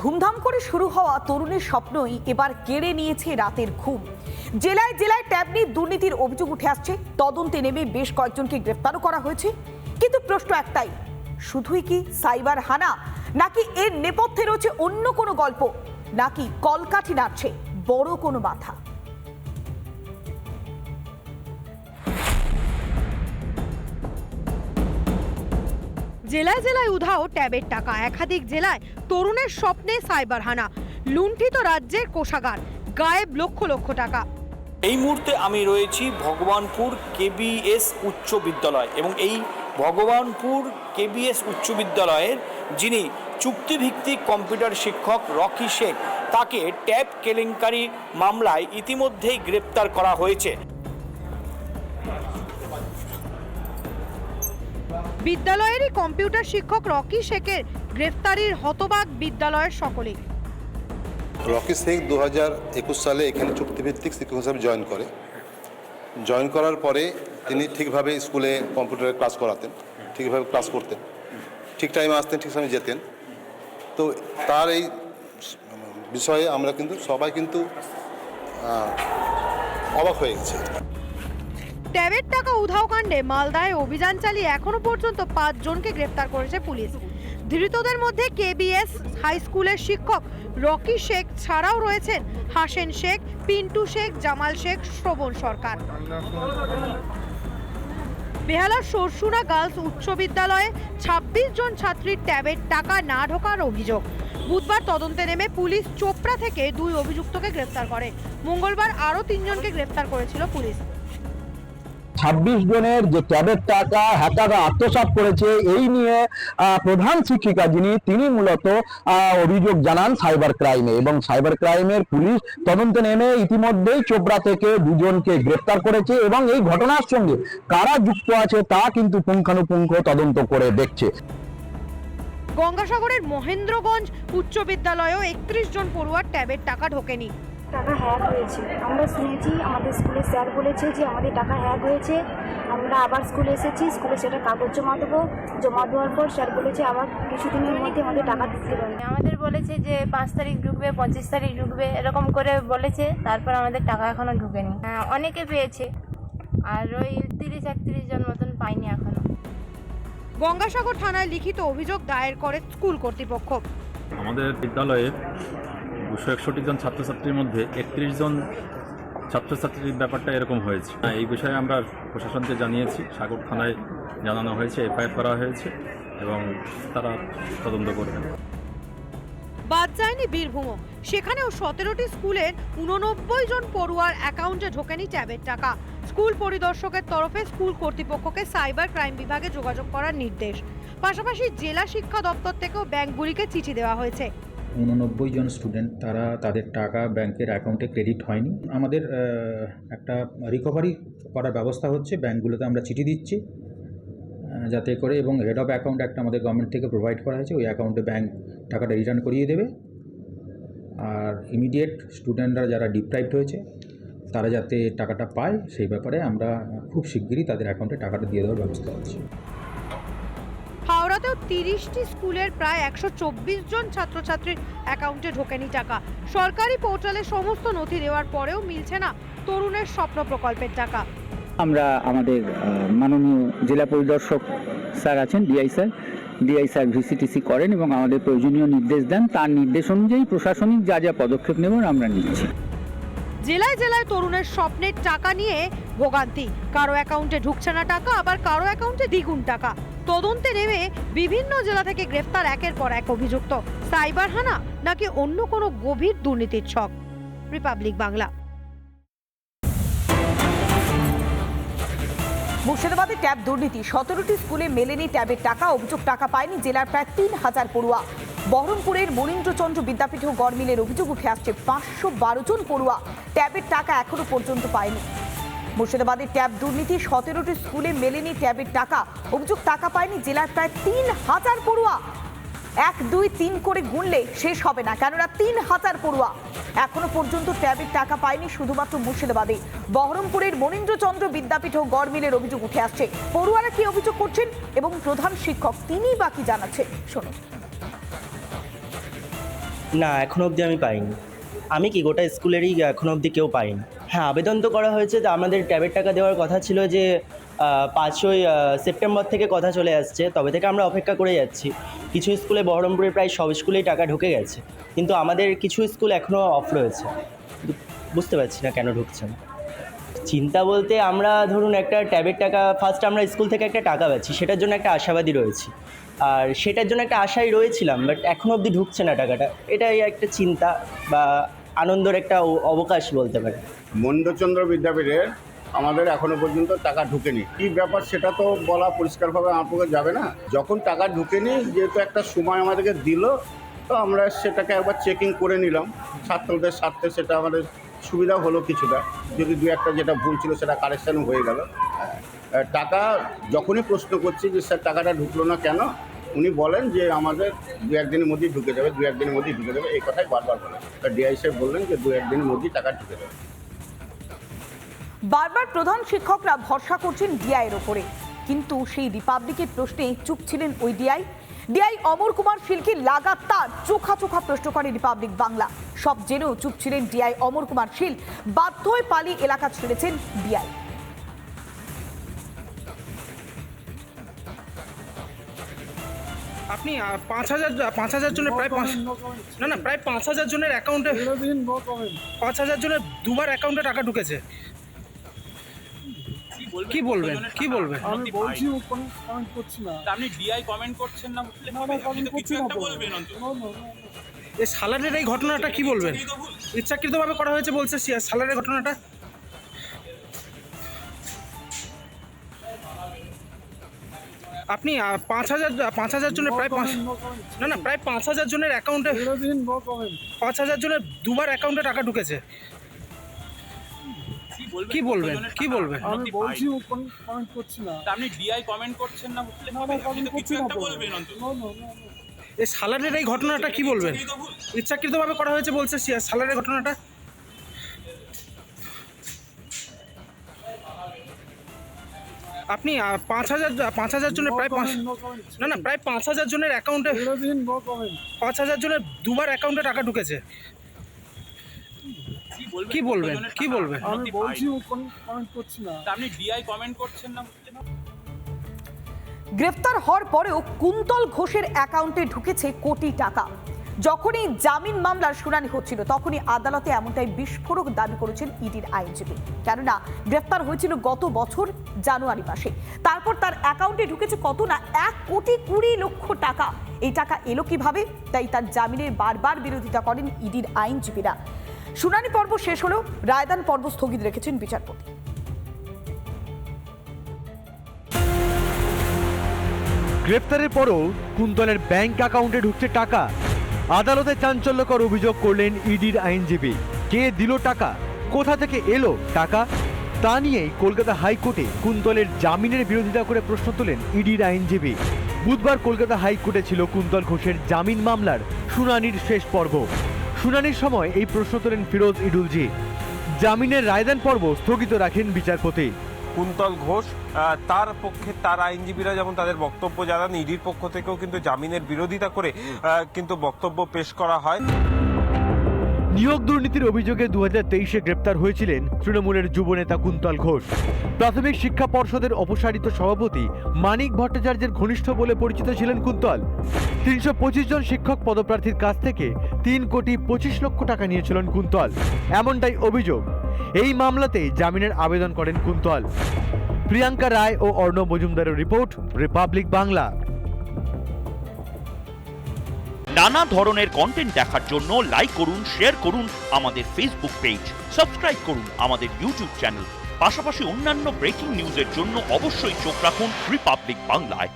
ধুমধাম করে শুরু হওয়া তরুণের স্বপ্নই এবার কেড়ে নিয়েছে রাতের ঘুম। জেলায় জেলায় ট্যাব নিয়ে দুর্নীতির অভিযোগ উঠে আসছে। তদন্তে নেমে বেশ কয়েকজনকে গ্রেফতারও করা হয়েছে। কিন্তু প্রশ্ন একটাই, শুধুই কি সাইবার হানা, নাকি এর নেপথ্যে রয়েছে অন্য কোনো গল্প, নাকি কলকাঠি নাড়ছে বড় কোনো মাথা? জেলায় জেলায় উধাও ট্যাবের টাকা, একাধিক জেলায় তরুণের স্বপ্নে সাইবার হানা লুণ্ঠিত রাজ্যের কোষাগার গায়েব লক্ষ লক্ষ টাকা। এই মুহূর্তে আমি রয়েছি ভগবানপুর কেবিএস উচ্চ বিদ্যালয় এবং এই ভগবানপুর কেবিএস উচ্চ বিদ্যালয়ের যিনি চুক্তিভিত্তিক কম্পিউটার শিক্ষক রকি শেখ তাকে ট্যাব কেলেঙ্কারি মামলায় ইতিমধ্যেই গ্রেপ্তার করা হয়েছে। বিদ্যালয়েরই কম্পিউটার শিক্ষক রকি শেখের গ্রেফতারির হতবাক বিদ্যালয়ের সকলেই। রকি শেখ দু হাজার একুশ সালে এখানে চুক্তিভিত্তিক শিক্ষক হিসাবে জয়েন করে। জয়েন করার পরে তিনি ঠিকভাবে স্কুলে কম্পিউটারে ক্লাস করাতেন ঠিকভাবে ক্লাস করতেন ঠিক টাইমে আসতেন ঠিক সময় যেতেন। তো তার এই বিষয়ে আমরা কিন্তু সবাই কিন্তু অবাক হয়ে গেছি। ট্যাবের টাকা উধাও কাণ্ডে মালদায় অভিযান চালিয়ে এখনও পর্যন্ত পাঁচ জনকে গ্রেফতার করেছে পুলিশ। ধৃতদের মধ্যে কেবিএস হাই স্কুলের শিক্ষক রকি শেখ ছাড়াও রয়েছেন। হাসেন শেখ, পিন্টু শেখ, জামাল শেখ, শ্রবণ সরকার। বেহালার সরসুনা গার্লস উচ্চ বিদ্যালয়ে ছাব্বিশ জন ছাত্রীর ট্যাবের টাকা না ঢোকার অভিযোগ। বুধবার তদন্তে নেমে পুলিশ চোপড়া থেকে দুই অভিযুক্তকে গ্রেফতার করে। মঙ্গলবার আরও তিনজনকে গ্রেফতার করেছিল পুলিশ। ছাব্বিশ জনের যে ট্যাবের টাকা, হ্যাকাররা আত্মসাৎ করেছে, এই নিয়ে প্রধান শিক্ষিকা যিনি, তিনি মূলত অভিযোগ জানান সাইবার ক্রাইমে এবং সাইবার ক্রাইমের পুলিশ তদন্তে নেমে ইতিমধ্যেই চোপড়া থেকে দুজনকে গ্রেপ্তার করেছে এবং এই ঘটনার সঙ্গে কারা যুক্ত আছে তা কিন্তু পুঙ্খানুপুঙ্খ তদন্ত করে দেখছে। গঙ্গাসাগরের মহেন্দ্রগঞ্জ উচ্চ বিদ্যালয়েও একত্রিশ জন পড়ুয়ার ট্যাবের টাকা ঢোকেনি। টাকা হ্যাক হয়েছে। আমরা শুনেছি আমাদের স্কুলে স্যার বলেছে যে আমাদের টাকা হ্যাক হয়েছে। আমরা আবার স্কুলে এসেছি স্কুলে সেটা কাগজ জমা দেবো। জমা দেওয়ার পর স্যার বলেছে আবার কিছুদিনের মধ্যে আমাদের টাকা ঢুকতে পারবে। আমাদের বলেছে যে পাঁচ তারিখ ঢুকবে পঁচিশ তারিখ ঢুকবে এরকম করে বলেছে। তারপর আমাদের টাকা এখনও ঢুকেনি। হ্যাঁ, অনেকে পেয়েছে। আর ওই তিরিশ একত্রিশ জন মতন পাইনি এখনও। গঙ্গাসাগর থানায় লিখিত অভিযোগ দায়ের করে স্কুল কর্তৃপক্ষ। আমাদের বিদ্যালয়ে দুশো একষট্টি জন ছাত্রছাত্রীর মধ্যে একত্রিশ জন ছাত্রছাত্রীর ব্যাপারটা এরকম হয়েছে। হ্যাঁ, এই বিষয়ে আমরা প্রশাসনকে জানিয়েছি সাগর থানায় জানানো হয়েছে এফআইআর করা হয়েছে এবং তারা তদন্ত করবেন। বাদ যায়নি বীরভূমও। সেখানেও সতেরোটি স্কুলের উননব্বই জন পড়ুয়ার অ্যাকাউন্টে ঢোকেনি ট্যাবের টাকা। স্কুল পরিদর্শকের তরফে স্কুল কর্তৃপক্ষকে সাইবার ক্রাইম বিভাগে যোগাযোগ করার নির্দেশ। পাশাপাশি জেলা শিক্ষা দপ্তর থেকেও ব্যাংকগুলিকে চিঠি দেওয়া হয়েছে। উননব্বই জন স্টুডেন্ট তারা তাদের টাকা ব্যাংকের অ্যাকাউন্টে ক্রেডিট হয়নি। আমাদের একটা রিকভারি করার ব্যবস্থা হচ্ছে। ব্যাংকগুলোতে আমরা চিঠি দিচ্ছি যাতে করে এবং হেড অফ অ্যাকাউন্ট একটা আমাদের গভর্নমেন্ট থেকে প্রোভাইড করা হয়েছে। ওই অ্যাকাউন্টে ব্যাংক টাকাটা রিটার্ন করিয়ে দেবে। আর ইমিডিয়েট স্টুডেন্টরা যারা ডিপ্রাইভড হয়েছে, তারা যাতে টাকাটা পায়, সেই ব্যাপারে আমরা খুব শিগগিরই তাদের অ্যাকাউন্টে টাকাটা দিয়ে দেওয়ার ব্যবস্থা আছে হাওড়াতেও তিরিশটি স্কুলের প্রায় একশো চব্বিশ জন ছাত্রছাত্রীর অ্যাকাউন্টে ঢোকেনি টাকা। সরকারি পোর্টালে সমস্ত নথি দেওয়ার পরেও মিলছে না তরুণের স্বপ্ন প্রকল্পের টাকা। আমরা আমাদের মাননীয় জেলা পরিদর্শক স্যার আছেন ডিআই স্যার। ডিআই স্যার ভিসিটিসি করেন এবং আমাদের প্রয়োজনীয় নির্দেশ দেন। তার নির্দেশ অনুযায়ী প্রশাসনিক যা যা পদক্ষেপ নেবেন আমরা নিচ্ছি। জেলায় জেলায় তরুণের স্বপ্নের টাকা নিয়ে ভোগান্তি। কারও অ্যাকাউন্টে ঢুকছে না টাকা আবার কারও অ্যাকাউন্টে দ্বিগুণ টাকা। তদন্তে নেমে বিভিন্ন জেলা থেকে গ্রেফতার একের পর এক অভিযুক্ত। সাইবার হানা নাকি অন্য কোনো গভীর দুর্নীতির ছক? রিপাবলিক বাংলা। মুর্শিদাবাদে ট্যাব দুর্নীতি। সতেরোটি স্কুলে মেলেনি ট্যাবের টাকা, অভিযোগ টাকা পায়নি জেলার প্রায় তিন হাজার পড়ুয়া। বহরমপুরের মনীন্দ্রচন্দ্র বিদ্যাপীঠ গড়মিলের অভিযোগ উঠে আসছে পাঁচশো বারো জন পড়ুয়া। ট্যাবের টাকা এখনও পর্যন্ত পায়নি। মুর্শিদাবাদের ট্যাব দুর্নীতি সতেরোটি স্কুলে মেলেনি ট্যাবের টাকা। অভিযোগ, টাকা পায়নি জেলার প্রায় তিন হাজার পড়ুয়া। এক, দুই, তিন করে গুনলে শেষ হবে না, কেননা তিন হাজার পড়ুয়া। এখনও পর্যন্ত ট্যাবের টাকা পায়নি শুধুমাত্র মুর্শিদাবাদে। বহরমপুরের মনীন্দ্রচন্দ্র বিদ্যাপীঠ ও গড়মিলের অভিযোগ উঠে আসছে। পড়ুয়ারা কি অভিযোগ করছেন এবং প্রধান শিক্ষক তিনি বাকি জানাচ্ছে শোনো না, এখনও অবধি আমি পাইনি। আমি কি গোটা স্কুলেরই এখনও অবধি কেউ পাইনি? হ্যাঁ আবেদন তো করা হয়েছে যে আমাদের ট্যাবের টাকা দেওয়ার কথা ছিল যে পাঁচই সেপ্টেম্বর থেকে কথা চলে আসছে, তবে থেকে আমরা অপেক্ষা করে যাচ্ছি। কিছু স্কুলে বহরমপুরে প্রায় সব স্কুলেই টাকা ঢুকে গেছে, কিন্তু আমাদের কিছু স্কুল এখনও অফ রয়েছে। বুঝতে পারছি না কেন ঢুকছে না। চিন্তা বলতে আমরা ধরুন একটা ট্যাবের টাকা ফার্স্ট আমরা স্কুল থেকে একটা টাকা পাচ্ছি, সেটার জন্য একটা আশাবাদী রয়েছি। আর সেটার জন্য একটা আশায় রয়েছিলাম বাট এখনও অবধি ঢুকছে না টাকাটা। এটাই একটা চিন্তা বা আনন্দের একটা অবকাশ বলতে পারে মন্ডচন্দ্র বিদ্যাপীঠের আমাদের এখনও পর্যন্ত টাকা ঢুকেনি। কি ব্যাপার সেটা তো বলা পরিষ্কারভাবে আমার পক্ষে যাবে না। যখন টাকা ঢুকেনি, যেহেতু একটা সময় আমাদেরকে দিল, তো আমরা সেটাকে একবার চেকিং করে নিলাম। ছাত্রদের স্বার্থে সেটা আমাদের সুবিধা হলো কিছুটা। যদি দু একটা যেটা ভুল ছিল সেটা কারেকশানও হয়ে গেল। টাকা যখনই প্রশ্ন করছি যে স্যার টাকাটা ঢুকলো না কেন উনি বলেন যে আমাদের দু একদিনের মধ্যেই ঢুকে যাবে, দু একদিনের মধ্যেই ঢুকে যাবে। এই কথাই বারবার বলেন। ডিআই সাহেব বললেন যে দু একদিনের মধ্যেই টাকা ঢুকে যাবে। বারবার প্রধান শিক্ষকরা ভরসা করছেন ডিআইয়ের ওপরে। কিন্তু সেই রিপাবলিকের প্রশ্নে চুপ ছিলেন ওই ডিআই। ডিআই অমর কুমার শিলকে লাগাতার চোখা চোখা প্রশ্ন করে রিপাবলিক বাংলা। সব জেনেও চুপ ছিলেন ডিআই অমর কুমার শীল বাধ্য হয়ে পালি এলাকা ছেড়েছেন ডিআই। আপনি পাঁচ হাজার পাঁচ হাজার জনের প্রায় পাঁচ না না প্রায় পাঁচ হাজার জনের অ্যাকাউন্টে পাঁচ হাজার জনের দুবার অ্যাকাউন্টে টাকা ঢুকেছে। কি বলবেন? কি বলবেন? আমি বলছি কমেন্ট করছি না। আপনি ডিআই কমেন্ট করছেন না বুঝলে না, না, comment করছি না তো। না, না, না। এই সালারের এই ঘটনাটা কি বলবেন? ইচ্ছাকৃতভাবে করা হয়েছে বলছে সি- সালারের ঘটনাটা? আপনি পাঁচ হাজার পাঁচ হাজার জনের প্রায় পাঁচ না না প্রায় পাঁচ হাজার জনের অ্যাকাউন্টে পাঁচ হাজার জনের দুবার অ্যাকাউন্টে টাকা ঢুকেছে। কি বলবেন? কি বলবেন? আমি বলছি কমেন্ট করছি না। আপনি ডিআই কমেন্ট করছেন না বুঝলে না, না, comment করছি না তো। না, না, না, না। এই সালারের এই ঘটনাটা কি বলবেন? ইচ্ছাকৃতভাবে করা হয়েছে বলছে সি- সালারের ঘটনাটা? আপনি পাঁচ হাজার পাঁচ হাজার জনের প্রায় পাঁচ না না প্রায় পাঁচ হাজার জনের অ্যাকাউন্টে পাঁচ হাজার জনের দুবার অ্যাকাউন্টে টাকা ঢুকেছে। কি বলবেন? কি বলবেন? আমি বলছি কমেন্ট করছি না। আপনি ডিআই কমেন্ট করছেন না গ্রেফতার হওয়ার পরেও কুন্তল ঘোষের অ্যাকাউন্টে ঢুকেছে কোটি টাকা। যখনই জামিন মামলার শুনানি হচ্ছিল, তখনই আদালতে এমনটাই বিস্ফোরক দাবি করেছেন ইডির আইনজীবী। কেননা, গ্রেফতার হয়েছিল গত বছর জানুয়ারি মাসে। তারপর তার অ্যাকাউন্টে ঢুকেছে কত না এক কোটি কুড়ি লক্ষ টাকা। এই টাকা এলো কীভাবে? তাই তার জামিনের বারবার বিরোধিতা করেন ইডির আইনজীবীরা। শুনানি পর্ব শেষ হলেও রায়দান পর্ব স্থগিত রেখেছেন বিচারপতি। গ্রেপ্তারের পরও কুন্তলের ব্যাংক অ্যাকাউন্টে ঢুকছে টাকা। আদালতে চাঞ্চল্যকর অভিযোগ করলেন ইডির আইনজীবী। কে দিল টাকা? কোথা থেকে এলো টাকা? তা নিয়েই কলকাতা হাইকোর্টে কুন্তলের জামিনের বিরোধিতা করে প্রশ্ন তোলেন ইডির আইনজীবী। বুধবার কলকাতা হাইকোর্টে ছিল কুন্তল ঘোষের জামিন মামলার শুনানির শেষ পর্ব। শুনানির সময় এই প্রশ্ন তোলেন ফিরোজ ইডুলজি জামিনের রায়দান পর্ব স্থগিত রাখেন বিচারপতি। কুন্তল ঘোষ তার পক্ষে তার আইনজীবীরা যেমন তাদের বক্তব্য জানান, ইডির পক্ষ থেকেও কিন্তু জামিনের বিরোধিতা করে কিন্তু বক্তব্য পেশ করা হয়। নিয়োগ দুর্নীতির অভিযোগে দু তেইশে গ্রেপ্তার হয়েছিলেন তৃণমূলের যুবনেতা কুন্তল ঘোষ। প্রাথমিক শিক্ষা পর্ষদের অপসারিত সভাপতি মানিক ভট্টাচার্যের ঘনিষ্ঠ বলে পরিচিত ছিলেন কুন্তল। তিনশো পঁচিশ জন শিক্ষক পদপ্রার্থীর কাছ থেকে তিন কোটি পঁচিশ লক্ষ টাকা নিয়েছিলেন কুন্তল। এমনটাই অভিযোগ এই মামলাতে জামিনের আবেদন করেন কুন্তল। প্রিয়াঙ্কা রায় ও অর্ণব মজুমদারের রিপোর্ট, রিপাবলিক বাংলা। নানা ধরনের কন্টেন্ট দেখার জন্য লাইক করুন শেয়ার করুন আমাদের ফেসবুক পেজ সাবস্ক্রাইব করুন আমাদের ইউটিউব চ্যানেল পাশাপাশি অন্যান্য ব্রেকিং নিউজের জন্য অবশ্যই চোখ রাখুন রিপাবলিক বাংলায়